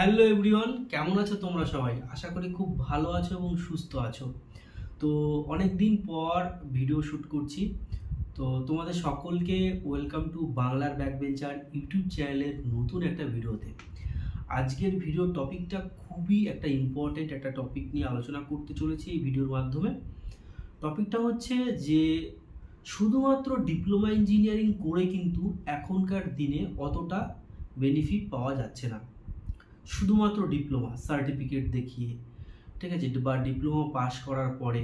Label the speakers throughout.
Speaker 1: Hello everyone কেমন আছো তোমরা সবাই? আশা করি খুব ভালো আছো এবং সুস্থ আছো। তো অনেক দিন পর ভিডিও শ্যুট করছি। তো তোমাদের সকলকে ওয়েলকাম টু বাংলার ব্যাকবেঞ্চার ইউটিউব চ্যানেলের নতুন একটা ভিডিওতে আজকের ভিডিও টপিকটা খুবই একটা ইম্পর্টেন্ট একটা টপিক নিয়ে আলোচনা করতে চলেছি এই ভিডিওর মাধ্যমে। টপিকটা হচ্ছে যে, শুধুমাত্র ডিপ্লোমা ইঞ্জিনিয়ারিং করে কিন্তু এখনকার দিনে অতটা বেনিফিট পাওয়া যাচ্ছে না। শুধুমাত্র ডিপ্লোমা সার্টিফিকেট দেখিয়ে, ঠিক আছে, বা ডিপ্লোমা পাস করার পরে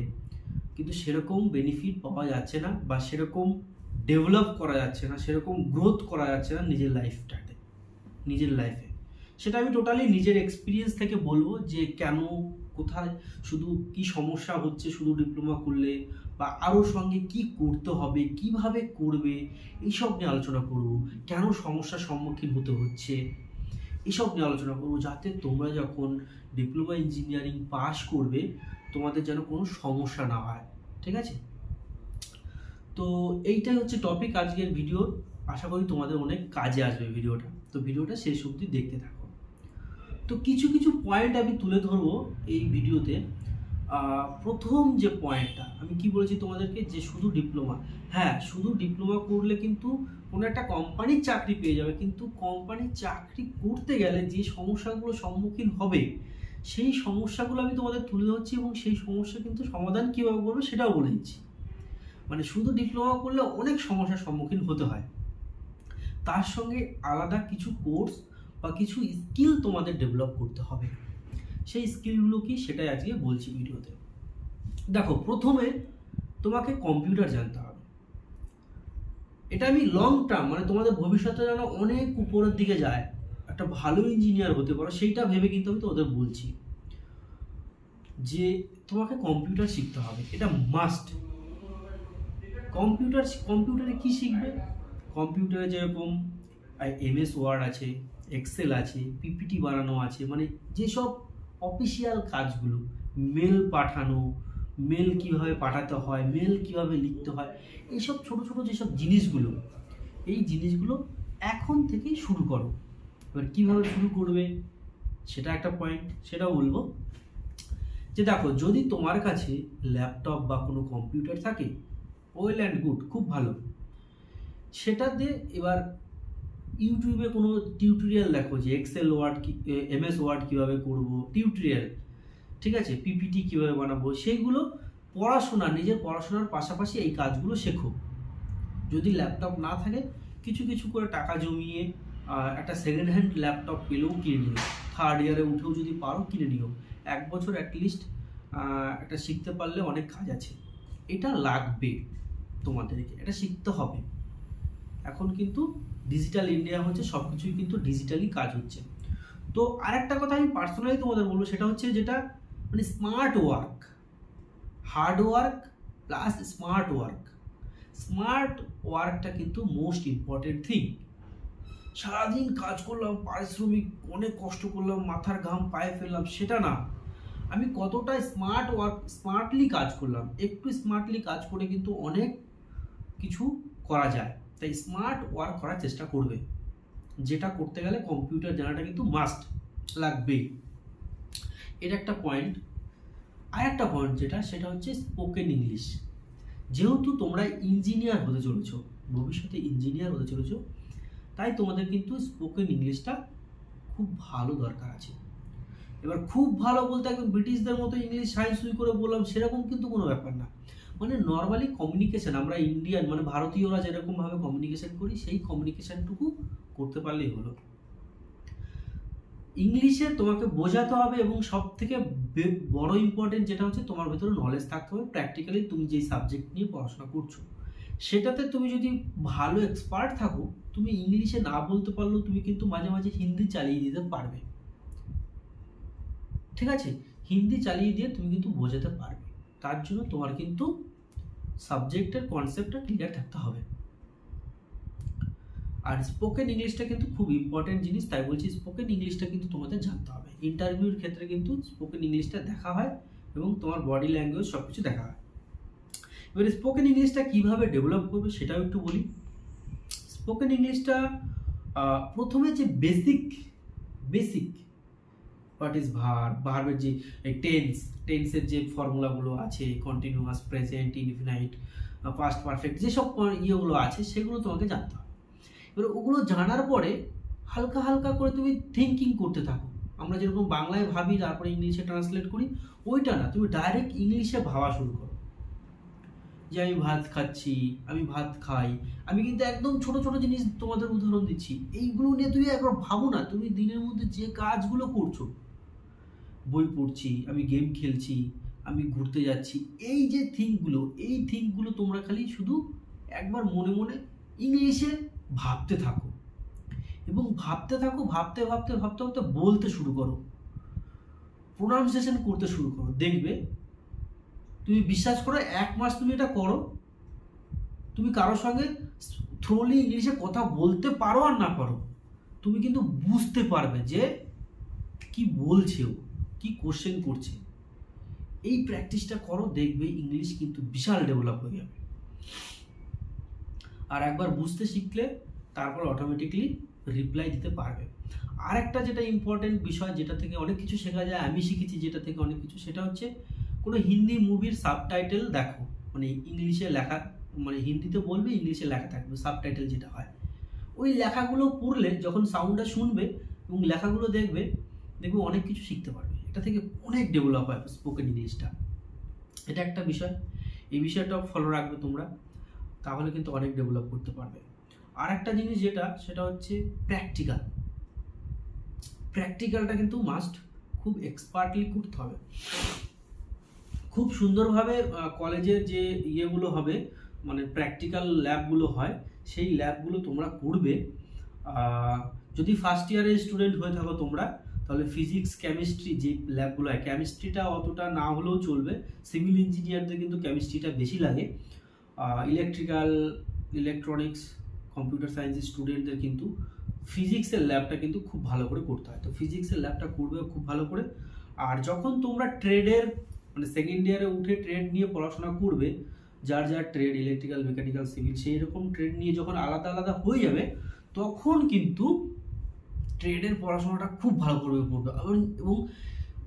Speaker 1: কিন্তু সেরকম বেনিফিট পাওয়া যাচ্ছে না বা সেরকম ডেভেলপ করা যাচ্ছে না, সেরকম গ্রোথ করা যাচ্ছে না নিজের লাইফটাতে নিজের লাইফে সেটা আমি টোটালি নিজের এক্সপিরিয়েন্স থেকে বলব যে কেন, কোথায়, শুধু কি সমস্যা হচ্ছে শুধু ডিপ্লোমা করলে বা আরও সঙ্গে কি করতে হবে, কীভাবে করবে, এইসব নিয়ে আলোচনা করব। কেন সমস্যার সম্মুখীন হতে হচ্ছে? এসব নিয়ে আলোচনা করব, যাতে তোমরা যখন ডিপ্লোমা ইঞ্জিনিয়ারিং পাস করবে, তোমাদের যেন কোনো সমস্যা না হয়, ঠিক আছে? তো এইটাই হচ্ছে টপিক আজকের ভিডিও আশা করি তোমাদের অনেক কাজে আসবে ভিডিওটা তো ভিডিওটা শেষ অবধি দেখতে থাকো। তো কিছু কিছু পয়েন্ট আমি তুলে ধরবো এই ভিডিওতে প্রথম যে পয়েন্টটা আমি কি বলেছি তোমাদেরকে? যে শুধু ডিপ্লোমা হ্যাঁ শুধু ডিপ্লোমা করলে কিন্তু কোনো একটা কোম্পানির চাকরি পেয়ে যাবে। কিন্তু কোম্পানির চাকরি করতে গেলে যে সমস্যাগুলো সম্মুখীন হবে, সেই সমস্যাগুলো আমি তোমাদের তুলে ধরছি এবং সেই সমস্যা কিন্তু সমাধান কীভাবে করবে সেটাও বলে দিচ্ছি। মানে শুধু ডিপ্লোমা করলে অনেক সমস্যার সম্মুখীন হতে হয়। তার সঙ্গে আলাদা কিছু কোর্স বা কিছু স্কিল তোমাদের ডেভেলপ করতে হবে। সেই স্কিলগুলো কি সেটাই আজকে বলছি ভিডিওতে। দেখো, প্রথমে তোমাকে কম্পিউটার জানতে হবে। এটা আমি লং টার্ম মানে তোমাদের ভবিষ্যতে যেন অনেক উপরের দিকে যায়, একটা ভালো ইঞ্জিনিয়ার হতে পারো, সেইটা ভেবে কিন্তু আমি তোমাদের বলছি যে তোমাকে কম্পিউটার শিখতে হবে, এটা মাস্ট কম্পিউটার কম্পিউটারে কি শিখবে? কম্পিউটারে যেরকম এমএস ওয়ার্ড আছে, এক্সেল আছে, পিপিটি বানানো আছে মানে যেসব অফিসিয়াল কাজগুলো মেল পাঠানো মেল কীভাবে পাঠাতে হয় মেল কীভাবে লিখতে হয় এইসব ছোট ছোট যেসব জিনিসগুলো, এই জিনিসগুলো এখন থেকেই শুরু করো। এবার কীভাবে শুরু করবে, সেটা একটা পয়েন্ট সেটাও বলব। যে দেখো, যদি তোমার কাছে ল্যাপটপ বা কোনো কম্পিউটার থাকে ওয়েল অ্যান্ড গুড খুব ভালো। সেটাতে এবার ইউটিউবে কোনো টিউটোরিয়াল দেখো যে এক্সেল ওয়ার্ড কি এমএস ওয়ার্ড কীভাবে করব, টিউটোরিয়াল, ঠিক আছে? পিপিটি কীভাবে বানাবো সেইগুলো পড়াশোনা, নিজের পড়াশোনার পাশাপাশি এই কাজগুলো শেখো। যদি ল্যাপটপ না থাকে, কিছু কিছু করে টাকা জমিয়ে একটা সেকেন্ড হ্যান্ড ল্যাপটপ পেলেও কিনে নিও। থার্ড ইয়ারে উঠেও যদি পারো, কিনে নিও। এক বছর অ্যাটলিস্ট একটা শিখতে পারলে অনেক কাজ আছে। এটা লাগবে তোমাদেরকে, এটা শিখতে হবে। এখন কিন্তু ডিজিটাল ইন্ডিয়া হচ্ছে সব কিছুই কিন্তু ডিজিটালি কাজ হচ্ছে। তো আরেকটা কথা আমি পার্সোনালি তোমাদের বলব, সেটা হচ্ছে যেটা মানে smart work hard work plus smart work smart ওয়ার্কটা কিন্তু মোস্ট ইম্পর্টেন্ট থিং সারাদিন কাজ করলাম, পারিশ্রমিক, অনেক কষ্ট করলাম, মাথার ঘাম পায়ে ফেললাম, সেটা না। আমি কতটা স্মার্ট ওয়ার্ক স্মার্টলি কাজ করলাম, একটু স্মার্টলি কাজ করে কিন্তু অনেক কিছু করা যায়। তাই স্মার্ট ওয়ার্ক করার চেষ্টা করবে। যেটা করতে গেলে কম্পিউটার জানাটা কিন্তু মাস্ট লাগবেই। এটা একটা পয়েন্ট আর একটা পয়েন্ট যেটা, সেটা হচ্ছে স্পোকেন ইংলিশ যেহেতু তোমরা ইঞ্জিনিয়ার হতে চলেছো, ভবিষ্যতে ইঞ্জিনিয়ার হতে চলেছো, তাই তোমাদের কিন্তু স্পোকেন ইংলিশটা খুব ভালো দরকার আছে। এবার খুব ভালো বলতে একদম ব্রিটিশদের মতো ইংলিশ সায়েন্স সুই করে বললাম, সেরকম কিন্তু কোনো ব্যাপার না। মানে নর্মালি কমিউনিকেশন আমরা ইন্ডিয়ান মানে ভারতীয়রা যেরকমভাবে কমিউনিকেশন করি, সেই কমিউনিকেশনটুকু করতে পারলেই হলো। ইংলিশে তোমাকে বোঝাতে হবে এবং সব থেকে বড় ইম্পর্টেন্ট যেটা হচ্ছে তোমার ভেতরে নলেজ থাকতে হবে। প্র্যাকটিক্যালি তুমি যেই সাবজেক্ট নিয়ে পড়াশোনা করছ, সেটাতে তুমি যদি ভালো এক্সপার্ট থাকো, তুমি ইংলিশে না বলতে পারলেও তুমি কিন্তু মাঝে মাঝে হিন্দি চালিয়ে দিতে পারবে। ঠিক আছে? হিন্দি চালিয়ে দিয়ে তুমি কিন্তু বোঝাতে পারবে। তার জন্য তোমার কিন্তু সাবজেক্টের কনসেপ্টটা ক্লিয়ার থাকতে হবে। আর স্পোকেন ইংলিশটা কিন্তু খুব ইম্পর্টেন্ট জিনিস, তাই বলছি স্পোকেন ইংলিশটা কিন্তু তোমাদের জানতে হবে। ইন্টারভিউর ক্ষেত্রে কিন্তু স্পোকেন ইংলিশটা দেখা হয় এবং তোমার বডি ল্যাঙ্গুয়েজ সব কিছু দেখা হয়। এবার স্পোকেন ইংলিশটা কীভাবে ডেভেলপ করবে সেটাও একটু বলি। স্পোকেন ইংলিশটা প্রথমে যে বেসিক বেসিক হোয়াট ইজ ভার ভার্বের যে টেন্স টেন্সের যে ফর্মুলাগুলো আছে continuous present infinite past perfect যেসব ইয়েগুলো আছে, সেগুলো তোমাকে জানতে হবে। এবার ওগুলো জানার পরে হালকা হালকা করে তুমি থিঙ্কিং করতে থাকো। আমরা যেরকম বাংলায় ভাবি, তারপরে ইংলিশে ট্রান্সলেট করি, ওইটা না, তুমি ডাইরেক্ট ইংলিশে ভাবা শুরু করো। যে আমি ভাত খাচ্ছি, আমি ভাত খাই, আমি কিন্তু একদম ছোট ছোট জিনিস তোমাদের উদাহরণ দিচ্ছি। এইগুলো নিয়ে তুমি একবার ভাবো না, তুমি দিনের মধ্যে যে কাজগুলো করছ বই পড়ছি, আমি গেম খেলছি, আমি ঘুরতে যাচ্ছি, এই যে থিঙ্কগুলো এই থিঙ্কগুলো তোমরা খালি শুধু একবার মনে মনে ইংলিশে ভাবতে থাকো। এবং ভাবতে থাকো, ভাবতে ভাবতে ভাবতে ভাবতে বলতে শুরু করো। প্রোনাউন্সিয়েশন করতে শুরু করো। দেখবে, তুমি বিশ্বাস করো এক মাস তুমি এটা করো, তুমি কারোর সঙ্গে থ্রোলি ইংলিশে কথা বলতে পারো আর না পারো, তুমি কিন্তু বুঝতে পারবে যে কি বলছে ও। কি কোশ্চেন করছে? এই প্র্যাকটিসটা করো, দেখবে ইংলিশ কিন্তু বিশাল ডেভেলপ হয়ে যাবে। আর একবার বুঝতে শিখলে তারপর অটোমেটিকলি রিপ্লাই দিতে পারবে। আর একটা যেটা ইম্পর্টেন্ট বিষয়, যেটা থেকে অনেক কিছু শেখা যায়, আমি শিখেছি যেটা থেকে অনেক কিছু, সেটা হচ্ছে কোনো হিন্দি মুভির সাবটাইটেল দেখো। মানে ইংলিশে লেখা মানে হিন্দিতে বলবে, ইংলিশে লেখা থাকবে সাবটাইটেল যেটা হয়। ওই লেখাগুলো পড়লে যখন সাউন্ডটা শুনবে এবং লেখাগুলো দেখবে দেখবে অনেক কিছু শিখতে পারবে। এটা থেকে অনেক ডেভেলপ হয় স্পোকেন ইংলিশটা এটা একটা বিষয়। এই বিষয়টাও ফলো রাখবে তোমরা। তাহলে কিন্তু অনেক ডেভেলপ করতে পারবে। আর একটা জিনিস যেটা, সেটা হচ্ছে প্র্যাকটিক্যাল প্র্যাকটিক্যালটা কিন্তু মাস্ট খুব এক্সপার্টলি করতে হবে। খুব সুন্দরভাবে কলেজের যে ইয়েগুলো হবে মানে প্র্যাকটিক্যাল ল্যাবগুলো হয়, সেই ল্যাবগুলো তোমরা করবে। যদি ফার্স্ট ইয়ারের স্টুডেন্ট হয়ে থাকো তোমরা তাহলে ফিজিক্স কেমিস্ট্রি যে ল্যাবগুলো হয় কেমিস্ট্রিটা অতটা না হলেও চলবে। সিভিল ইঞ্জিনিয়ারদের কিন্তু কেমিস্ট্রিটা বেশি লাগে। ইলেকট্রিক্যাল ইলেকট্রনিক্স কম্পিউটার সায়েন্সের স্টুডেন্টদের কিন্তু ফিজিক্সের ল্যাবটা কিন্তু খুব ভালো করে করতে হয়। তো ফিজিক্সের ল্যাবটা করবে খুব ভালো করে। আর যখন তোমরা ট্রেডের মানে সেকেন্ড ইয়ারে উঠে ট্রেড নিয়ে পড়াশোনা করবে, যার যার ট্রেড ইলেকট্রিক্যাল মেকানিক্যাল সিভিল সেই রকম ট্রেড নিয়ে যখন আলাদা আলাদা হয়ে যাবে, তখন কিন্তু ট্রেডের পড়াশোনাটা খুব ভালো করবে পড়বে এবং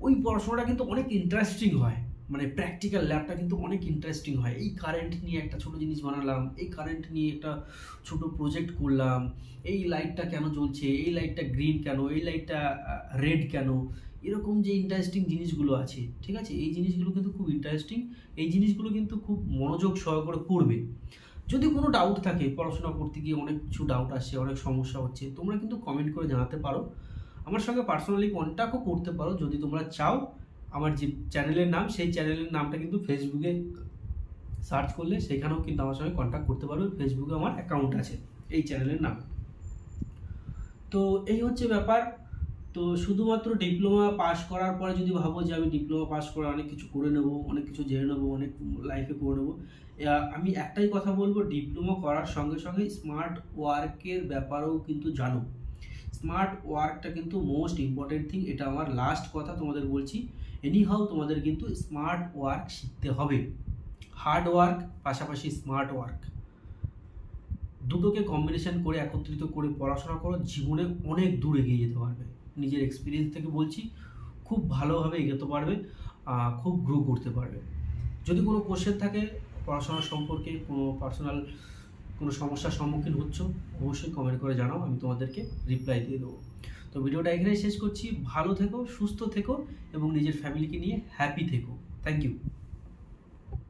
Speaker 1: ওই পড়াশোনাটা কিন্তু অনেক ইন্টারেস্টিং হয়। মানে প্র্যাকটিক্যাল ল্যাবটা কিন্তু অনেক ইন্টারেস্টিং হয়। এই কারেন্ট নিয়ে একটা ছোট জিনিস বানালাম, এই কারেন্ট নিয়ে একটা ছোট প্রজেক্ট করলাম, এই লাইটটা কেন জ্বলছে, এই লাইটটা গ্রিন কেন, এই লাইটটা রেড কেন, এরকম যে ইন্টারেস্টিং জিনিসগুলো আছে, ঠিক আছে? এই জিনিসগুলো কিন্তু খুব ইন্টারেস্টিং এই জিনিসগুলো কিন্তু খুব মনোযোগ সহকারে করবে। যদি কোনো ডাউট থাকে, পড়াশোনা করতে গিয়ে অনেক কিছু ডাউট আসছে অনেক সমস্যা হচ্ছে, তোমরা কিন্তু কমেন্ট করে জানাতে পারো। আমার সঙ্গে পার্সোনালি কন্ট্যাক্টও করতে পারো, যদি তোমরা চাও আমার যে চ্যানেলের নাম, সেই চ্যানেলের নামটা কিন্তু ফেসবুকে সার্চ করলে সেখানেও কিন্তু আমার সঙ্গে কন্ট্যাক্ট করতে পারবে ফেসবুকে আমার অ্যাকাউন্ট আছে, এই চ্যানেলের নাম। তো এই হচ্ছে ব্যাপার। তো শুধুমাত্র ডিপ্লোমা পাস করার পরে যদি ভাবো যে আমি ডিপ্লোমা পাস করে অনেক কিছু করে নেব, অনেক কিছু জেনে নেব, অনেক লাইফে করে নেব আমি একটাই কথা বলব ডিপ্লোমা করার সঙ্গে সঙ্গে স্মার্ট ওয়ার্কের ব্যাপারেও কিন্তু জানো। স্মার্ট ওয়ার্কটা কিন্তু মোস্ট ইম্পর্টেন্ট থিং এটা আমার লাস্ট কথা তোমাদের বলছি। এনিহাও তোমাদের কিন্তু স্মার্ট ওয়ার্ক শিখতে হবে। হার্ড ওয়ার্ক পাশাপাশি স্মার্ট ওয়ার্ক দুটোকে কম্বিনেশন করে একত্রিত করে পড়াশোনা করো, জীবনে অনেক দূর এগিয়ে যেতে পারবে। নিজের এক্সপিরিয়েন্স থেকে বলছি, খুব ভালোভাবে এগোতে পারবে খুব গ্রো করতে পারবে। যদি কোনো কোশ্চেন থাকে, পড়াশোনা সম্পর্কে কোনো পার্সোনাল কোনো সমস্যার সম্মুখীন হচ্ছ, অবশ্যই কমেন্ট করে জানাও, আমি তোমাদেরকে রিপ্লাই দিয়ে দেবো। তো ভিডিওটা এখানেই শেষ করছি। ভালো থেকো, সুস্থ থেকো এবং নিজের ফ্যামিলিকে নিয়ে হ্যাপি থেকো। Thank you